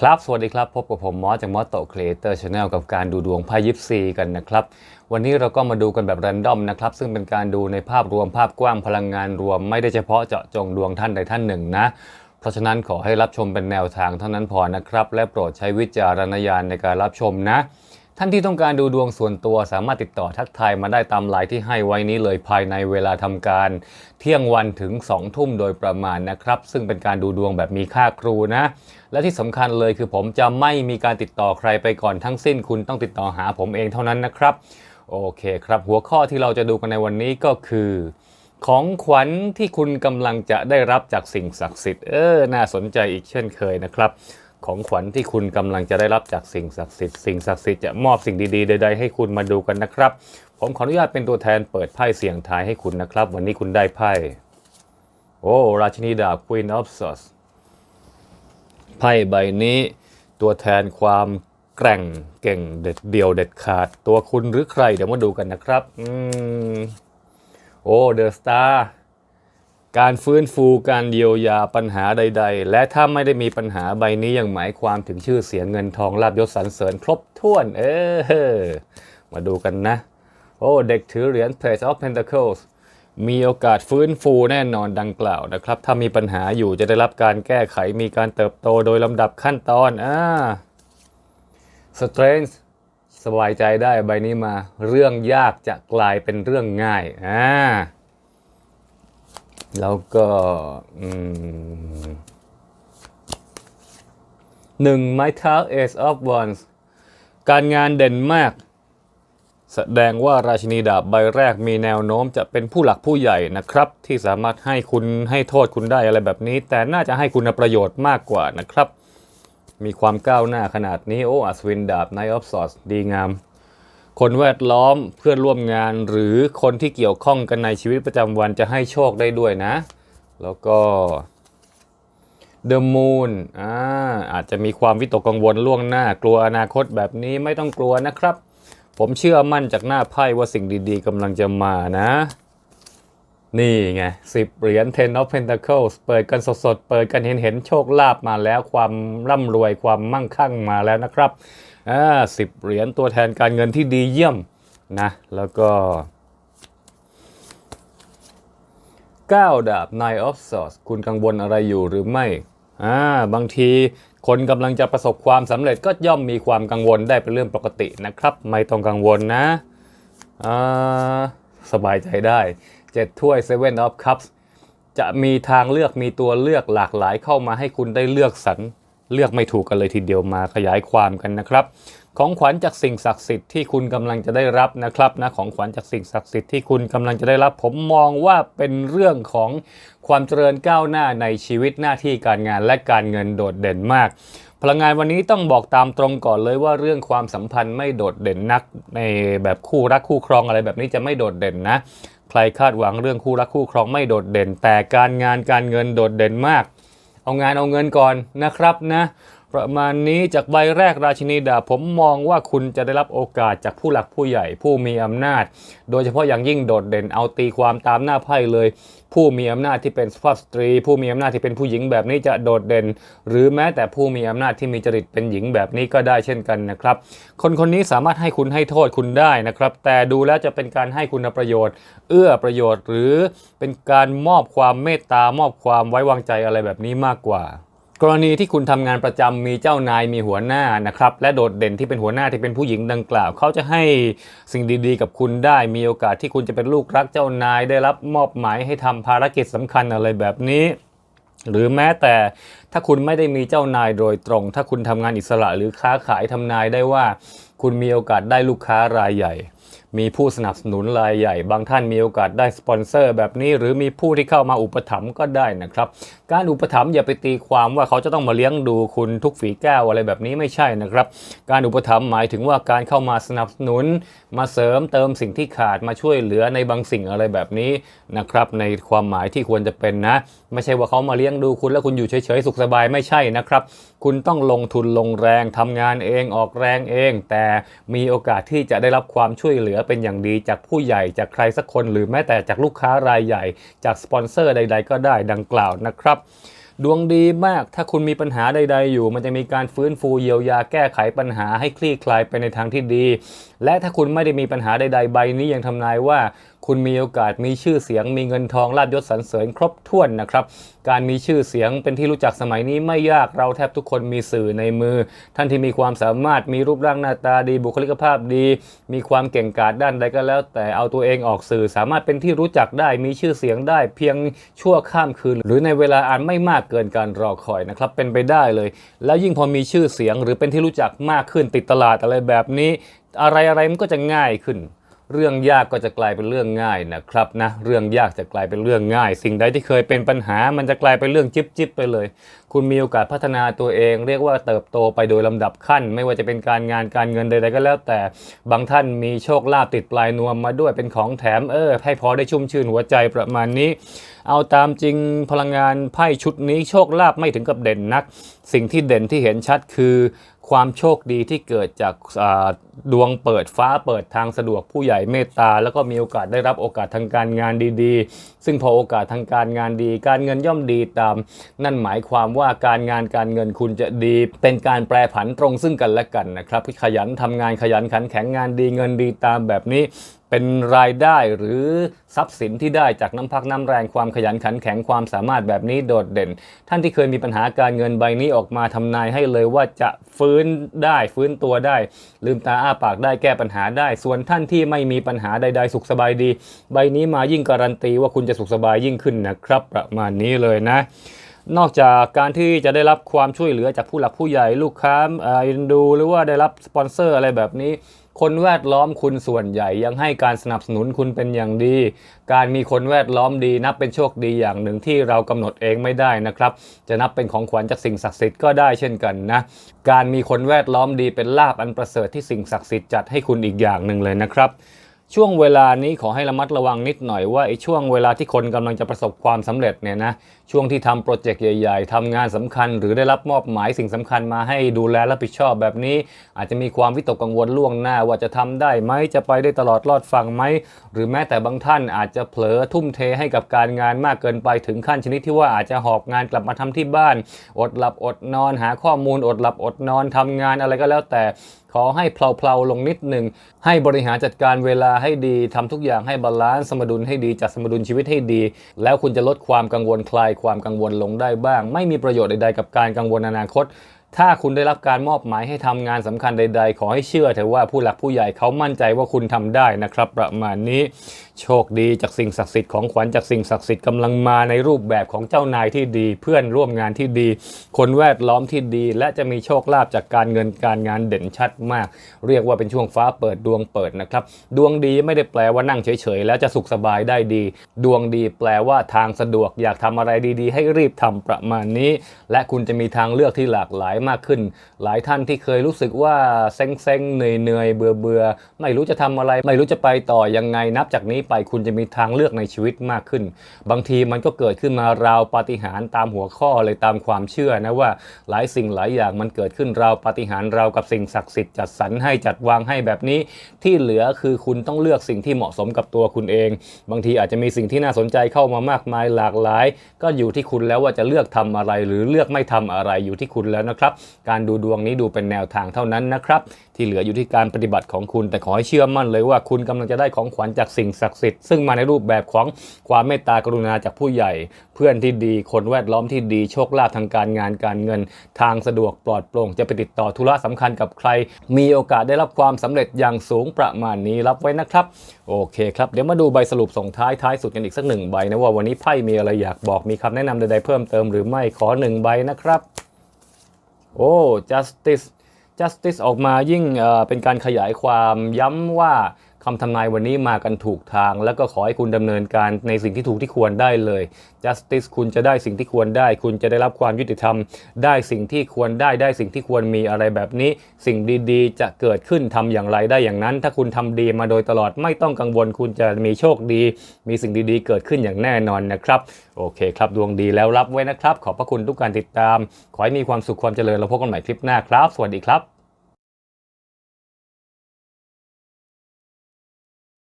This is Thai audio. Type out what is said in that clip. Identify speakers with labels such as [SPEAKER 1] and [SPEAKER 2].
[SPEAKER 1] ครับ สวัสดีครับ พบกับผมมอสจากมอสโตครีเอเตอร์ชาแนลกับการดูดวงไพ่ยิปซีกันนะครับ วันนี้เราก็มาดูกันแบบแรนดอมนะครับ ซึ่งเป็นการดูในภาพรวมภาพกว้างพลังงานรวม ไม่ได้เฉพาะเจาะจงดวงท่านใดท่านหนึ่งนะ เพราะฉะนั้นขอให้รับชมเป็นแนวทางเท่านั้นพอนะครับ และโปรดใช้วิจารณญาณในการรับชมนะ ท่านที่ต้องการดูดวงส่วนตัวสามารถติดต่อทักทายมาได้ตามไลน์ที่ให้ไว้นี้เลยภายในเวลาทำการ เที่ยงวันถึง 2 ทุ่มโดยประมาณนะครับ ซึ่งเป็นการดูดวงแบบมีค่าครูนะ และที่สำคัญเลยคือผมจะไม่มีการติดต่อใครไปก่อนทั้งสิ้น คุณต้องติดต่อหาผมเองเท่านั้นนะครับ โอเคครับ หัวข้อที่เราจะดูกันในวันนี้ก็คือ ของขวัญที่คุณกำลังจะได้รับจากสิ่งศักดิ์สิทธิ์เออน่าสนใจอีกเช่นเคยนะครับ ของขวัญที่คุณกำลังจะได้รับจากสิ่งศักดิ์สิทธิ์สิ่งศักดิ์สิทธิ์จะมอบสิ่งดีๆใดๆให้คุณมาดูกันนะครับ ผมขออนุญาตเป็นตัวแทนเปิดไพ่เสี่ยงทายให้คุณนะครับ วันนี้คุณได้ไพ่โอ้ราชินีดาบ Queen of Swords ไพ่ใบนี้ตัวแทนความแกร่งเก่งเด็ดเดี่ยวเด็ดขาดตัวคุณหรือใครเดี๋ยวมาดูกันนะครับ อืม โอ้เดอะสตาร์ การฟื้นฟูการเยียวยาปัญหาใด ๆ และถ้าไม่ได้มีปัญหาใบนี้ยังหมายความถึงชื่อเสียงเงินทองลาบยศสรรเสริญครบถ้วน เออ มาดูกันนะ โอ้เด็กถือเหรียญ Page of Pentacles มีโอกาสฟื้นฟูแน่นอนดังกล่าวนะครับ ถ้ามีปัญหาอยู่จะได้รับการแก้ไขมีการเติบโตโดยลำดับขั้นตอนอ่า Strength สบายใจได้ใบนี้มา เรื่องยากจะกลายเป็นเรื่องง่ายอ่า แล้วก็หนึ่งไม้เท้า Ace of Wands การงานเด่นมาก แสดงว่าราชินีดาบใบแรกมีแนวโน้มจะเป็นผู้หลักผู้ใหญ่นะครับ ที่สามารถให้คุณให้โทษคุณได้อะไรแบบนี้ แต่น่าจะให้คุณประโยชน์มากกว่านะครับ มีความก้าวหน้าขนาดนี้ โอ้อัศวินดาบ Knight of Swords ดีงาม คนแวดล้อมเพื่อนร่วมงานหรือคนที่เกี่ยวข้องกันในชีวิตประจำวันจะให้โชคได้ด้วยนะ แล้วก็ The Moon อ่าอาจจะมีความวิตกกังวลล่วงหน้ากลัวอนาคตแบบนี้ไม่ต้องกลัวนะครับ ผมเชื่อมั่นจากหน้าไพ่ว่าสิ่งดีๆกำลังจะมานะ นี่ไงสิบเหรียญ Ten of Pentacles เปิดกันสดๆ เปิดกันเห็นเห็นโชคลาภมาแล้วความร่ำรวยความมั่งคั่งมาแล้วนะครับอ่าสิบเหรียญตัวแทนการเงินที่ดีเยี่ยมนะ แล้วก็9ดาบ Nine of Swords คุณกังวลอะไรอยู่หรือไม่อ่าบางทีคนกำลังจะประสบความสำเร็จก็ย่อมมีความกังวลได้เป็นเรื่องปกตินะครับ ไม่ต้องกังวลนะอ่าสบายใจได้ เจ็ดถ้วย Seven of Cups จะมีทางเลือกมีตัวเลือกหลากหลายเข้ามาให้คุณได้เลือกสรรเลือกไม่ถูกกันเลยทีเดียวมาขยายความกันนะครับ ของขวัญจากสิ่งศักดิ์สิทธิ์ที่คุณกำลังจะได้รับนะครับนะของขวัญจากสิ่งศักดิ์สิทธิ์ที่คุณกำลังจะได้รับ ผมมองว่าเป็นเรื่องของความเจริญก้าวหน้าในชีวิตหน้าที่การงานและการเงินโดดเด่นมากพลังงานวันนี้ต้องบอกตามตรงก่อนเลยว่าเรื่องความสัมพันธ์ไม่โดดเด่นนักในแบบคู่รักคู่ครองอะไรแบบนี้จะไม่โดดเด่นนะ ใครคาดหวังเรื่องคู่รักคู่ครองไม่โดดเด่น แต่การงานการเงินโดดเด่นมาก เอางานเอาเงินก่อนนะครับนะ ประมาณนี้จากใบแรกราชินีดาผมมองว่าคุณจะได้รับโอกาสจากผู้หลักผู้ใหญ่ ผู้มีอำนาจ โดยเฉพาะอย่างยิ่งโดดเด่นเอาตีความตามหน้าไพ่เลย ผู้มีอำนาจที่เป็นสุภาพสตรี ผู้มีอำนาจที่เป็นผู้หญิงแบบนี้จะโดดเด่น หรือแม้แต่ผู้มีอำนาจที่มีจริตเป็นหญิงแบบนี้ก็ได้เช่นกันนะครับ คนคนนี้สามารถให้คุณให้โทษคุณได้นะครับ แต่ดูแล้วจะเป็นการให้คุณประโยชน์ เอื้อประโยชน์ หรือเป็นการมอบความเมตตามอบความไว้วางใจอะไรแบบนี้มากกว่า กรณีที่คุณทำงานประจำมีเจ้านายมีหัวหน้านะครับและโดดเด่นที่เป็นหัวหน้าที่เป็นผู้หญิงดังกล่าว เขาจะให้สิ่งดีๆ กับคุณได้มีโอกาสที่คุณจะเป็นลูกรักเจ้านาย ได้รับมอบหมายให้ทำภารกิจสำคัญอะไรแบบนี้ หรือแม้แต่ถ้าคุณไม่ได้มีเจ้านายโดยตรง ถ้าคุณทำงานอิสระหรือค้าขายทำนายได้ว่า คุณมีโอกาสได้ลูกค้ารายใหญ่ มีผู้สนับสนุนรายใหญ่ บางท่านมีโอกาสได้สปอนเซอร์แบบนี้ หรือมีผู้ที่เข้ามาอุปถัมภ์ก็ได้นะครับ การอุปถัมภ์อย่าไปตีความว่าเขาจะต้องมาเลี้ยงดูคุณทุกฝีแก้วอะไรแบบนี้ไม่ใช่นะครับ การอุปถัมภ์หมายถึงว่าการเข้ามาสนับสนุน มาเสริมเติมสิ่งที่ขาดมาช่วยเหลือในบางสิ่งอะไรแบบนี้นะครับในความหมายที่ควรจะเป็นนะ ไม่ใช่ว่าเขามาเลี้ยงดูคุณแล้วคุณอยู่เฉยๆสุขสบายไม่ใช่นะครับ คุณต้องลงทุนลงแรงทำงานเองออกแรงเอง แต่มีโอกาสที่จะได้รับความช่วยวยเหลือเป็นอย่างดีจากผู้ใหญ่จากใครสักคนหรือแม้แต่จากลูกค้ารายใหญ่ จากสปอนเซอร์ใด ๆ ก็ได้ดังกล่าวนะครับดวงดีมาก ถ้าคุณมีปัญหาใด ๆ อยู่ มันจะมีการฟื้นฟูเยียวยาแก้ไขปัญหาให้คลี่คลายไปในทางที่ดี และถ้าคุณไม่ได้มีปัญหาใด ๆ ใบนี้ยังทำนายว่า คุณมีโอกาสมีชื่อเสียงมีเงินทองลาบยศสรรเสริญครบถ้วนนะครับ การมีชื่อเสียงเป็นที่รู้จักสมัยนี้ไม่ยากเราแทบทุกคนมีสื่อในมือ ท่านที่มีความสามารถมีรูปร่างหน้าตาดีบุคลิกภาพดี มีความเก่งกาจด้านใดก็แล้ว แต่เอาตัวเองออกสื่อสามารถเป็นที่รู้จักได้มีชื่อเสียงได้ เพียงชั่วข้ามคืน หรือในเวลาอันไม่มากเกินการรอคอยนะครับเป็นไปได้เลย แล้วยิ่งพอมีชื่อเสียงหรือเป็นที่รู้จักมากขึ้นติดตลาดอะไรแบบนี้ อะไรอะไรมันก็จะง่ายขึ้น เรื่องยากก็จะกลายเป็นเรื่องง่ายนะครับนะเรื่องยากจะกลายเป็นเรื่องง่าย สิ่งใดที่เคยเป็นปัญหา มันจะกลายเป็นเรื่องจิ๊บจิบไปเลยคุณมีโอกาสพัฒนาตัวเอง เรียกว่าเติบโตไปโดยลำดับขั้น ไม่ว่าจะเป็นการงานการเงินใดๆก็แล้วแต่บางท่านมีโชคลาภติดปลายนวมมาด้วยเป็นของแถมเออให้พอได้ชุ่มชื่นหัวใจประมาณนี้ เอาตามจริงพลังงานไพ่ชุดนี้โชคลาภไม่ถึงกับเด่นนัก สิ่งที่เด่นที่เห็นชัดคือความโชคดีที่เกิดจากดวงเปิดฟ้าเปิดทางสะดวกผู้ใหญ่เมตตา แล้วก็มีโอกาสได้รับโอกาสทางการงานดีๆ ซึ่งพอโอกาสทางการงานดี การเงินย่อมดีตาม นั่นหมายความว่าการงานการเงินคุณจะดี เป็นการแปรผันตรงซึ่งกันและกันนะครับขยันทำงานขยันขันแข็งงานดีเงินดีตามแบบนี้เป็นรายได้หรือทรัพย์สินที่ได้จากน้ำพักน้ำแรงความขยันขันแข็งความสามารถแบบนี้โดดเด่น ท่านที่เคยมีปัญหาการเงินใบนี้ออกมาทำนายให้เลยว่าจะฟื้นได้ฟื้นตัวได้ ลืมตาอ้าปากได้แก้ปัญหาได้ ส่วนท่านที่ไม่มีปัญหาใด ๆ สุขสบายดี ใบนี้มายิ่งการันตีว่าคุณจะสุขสบายยิ่งขึ้นนะครับ ประมาณนี้เลยนะ นอกจากการที่จะได้รับความช่วยเหลือจากผู้หลักผู้ใหญ่ลูกค้าอ็นดูหรือว่าได้รับสปอนเซอร์อะไรแบบนี้ คนแวดล้อมคุณส่วนใหญ่ยังให้การสนับสนุนคุณเป็นอย่างดี การมีคนแวดล้อมดีนับเป็นโชคดีอย่างหนึ่งที่เรากำหนดเองไม่ได้นะครับ จะนับเป็นของขวัญจากสิ่งศักดิ์สิทธิ์ก็ได้เช่นกันนะการมีคนแวดล้อมดีเป็นลาบอันประเสริฐที่สิ่งศักดิ์สิทธิ์จัดให้คุณอีกอย่างหนึ่งเลยนะครับ ช่วงเวลานี้ขอให้ระมัดระวังนิดหน่อยว่าไอ้ช่วงเวลาที่คนกำลังจะประสบความสำเร็จเนี่ยนะช่วงที่ทำโปรเจกต์ใหญ่ ๆทำงานสำคัญ หรือได้รับมอบหมายสิ่งสำคัญมาให้ดูแลรับผิดชอบแบบนี้ อาจจะมีความวิตกกังวลล่วงหน้าว่าจะทำได้ไหมจะไปได้ตลอดรอดฟังไหมหรือแม้แต่บางท่านอาจจะเผลอทุ่มเทให้กับการงานมากเกินไปถึงขั้นชนิดที่ว่าอาจจะหอบงานกลับมาทำที่บ้าน อดหลับอดนอนหาข้อมูลอดหลับอดนอนทำงานอะไรก็แล้วแต่ขอให้เพลาๆลงนิดหนึ่ง ให้บริหารจัดการเวลาให้ดีทำทุกอย่างให้บาลานซ์สมดุลให้ดีจัดสมดุลชีวิตให้ดี แล้วคุณจะลดความกังวลคลายความกังวลลงได้บ้าง ไม่มีประโยชน์ใดๆกับการกังวลอนาคต ถ้าคุณได้รับการมอบหมายให้ทำงานสำคัญใด ๆ ขอให้เชื่อเถอะว่าผู้หลักผู้ใหญ่เขามั่นใจว่าคุณทำได้นะครับ ประมาณนี้ โชคดีจากสิ่งศักดิ์สิทธิ์ของขวัญจากสิ่งศักดิ์สิทธิ์กำลังมาในรูปแบบของเจ้านายที่ดี เพื่อนร่วมงานที่ดี คนแวดล้อมที่ดี และจะมีโชคลาภจากการเงินการงานเด่นชัดมาก เรียกว่าเป็นช่วงฟ้าเปิดดวงเปิดนะครับ ดวงดีไม่ได้แปลว่านั่งเฉยๆ แล้วจะสุขสบายได้ดี ดวงดีแปลว่าทางสะดวกอยากทำอะไรดีๆ ให้รีบทำประมาณนี้ และคุณจะมีทางเลือกที่หลากหลายมากขึ้น หลายท่านที่เคยรู้สึกว่าเซ็งๆเหนื่อยๆเบื่อๆไม่รู้จะทำอะไร ไม่รู้จะไปต่อยังไงนับจากนี้ไปคุณจะมีทางเลือกในชีวิตมากขึ้น บางทีมันก็เกิดขึ้นมาราวปาฏิหาริย์ตามหัวข้อเลยตามความเชื่อนะว่าหลายสิ่งหลายอย่างมันเกิดขึ้นราวปาฏิหาริย์ราวกับสิ่งศักดิ์สิทธิ์จัดสรรให้จัดวางให้แบบนี้ ที่เหลือคือคุณต้องเลือกสิ่งที่เหมาะสมกับตัวคุณเอง บางทีอาจจะมีสิ่งที่น่าสนใจเข้ามามากมายหลากหลาย ก็อยู่ที่คุณแล้วว่าจะเลือกทำอะไรหรือเลือกไม่ทำอะไรอยู่ที่คุณแล้วนะครับ การดูดวงนี้ดูเป็นแนวทางเท่านั้นนะครับ ที่เหลืออยู่ที่การปฏิบัติของคุณแต่ขอให้เชื่อมั่นเลยว่าคุณกำลังจะได้ของขวัญจากสิ่งศักดิ์สิทธิ์ซึ่งมาในรูปแบบของความเมตตากรุณาจากผู้ใหญ่ เพื่อนที่ดีคนแวดล้อมที่ดีโชคลาภทางการงานการเงิน ทางสะดวกปลอดโปร่งจะไปติดต่อธุระสำคัญกับใคร มีโอกาสได้รับความสำเร็จอย่างสูงประมาณนี้รับไว้นะครับ โอเคครับเดี๋ยวมาดูใบสรุปส่งท้ายท้ายสุดกันอีกสักหนึ่งใบนะว่าวันนี้ไพ่มีอะไรอยากบอกมีคำแนะนำใดๆเพิ่มเติมหรือไม่ขอหนึ่งใบนะครับโอ้ justice justice ออกมายิ่งเเป็นการขยายความย้ำว่า คำทำนายวันนี้มากันถูกทาง แล้วก็ขอให้คุณดำเนินการในสิ่งที่ถูกที่ควรได้เลย justice คุณจะได้สิ่งที่ควรได้ คุณจะได้รับความยุติธรรม ได้สิ่งที่ควรได้ได้สิ่งที่ควรมีอะไรแบบนี้ สิ่งดีๆ จะเกิดขึ้นทำอย่างไรได้อย่างนั้น ถ้าคุณทำดีมาโดยตลอดไม่ต้องกังวล คุณจะมีโชคดี มีสิ่งดีๆ เกิดขึ้นอย่างแน่นอนนะครับ โอเคครับดวงดีแล้วรับไว้นะครับ ขอบพระคุณทุกการติดตาม ขอให้มีความสุขความเจริญเราพบกันใหม่คลิปหน้าครับ สวัสดีครับ